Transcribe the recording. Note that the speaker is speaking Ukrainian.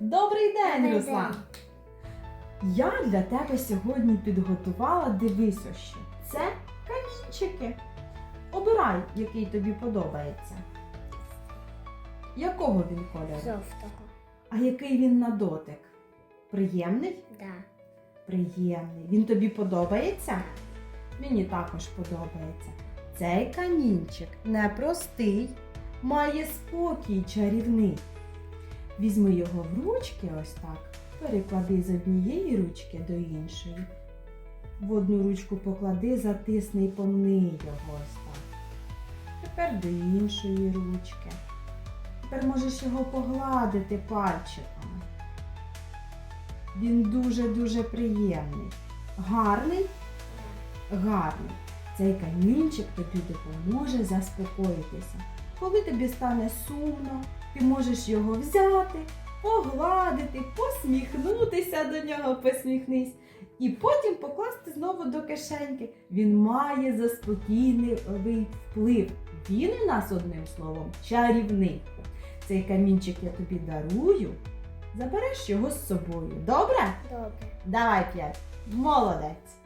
Добрий день, Добрий Руслан! день. Я для тебе сьогодні підготувала дивись що. Це камінчики. Обирай, який тобі подобається. Якого він кольору? Жовтого. А який він на дотик? Приємний? Да. Приємний. Він тобі подобається? Мені також подобається. Цей камінчик непростий, має спокій чарівний. Візьми його в ручки ось так, переклади з однієї ручки до іншої. В одну ручку поклади, затисни і помни його ось так. Тепер до іншої ручки. Тепер можеш його погладити пальчиками. Він дуже-дуже приємний. Гарний? Гарний. Цей камінчик тобі допоможе заспокоїтися. Коли тобі стане сумно, ти можеш його взяти, погладити, посміхнутися до нього, посміхнись, і потім покласти знову до кишеньки. Він має заспокійний вплив. Він у нас одним словом чарівний. Цей камінчик я тобі дарую. Забереш його з собою. Добре? Добре. Давай п'ять. Молодець.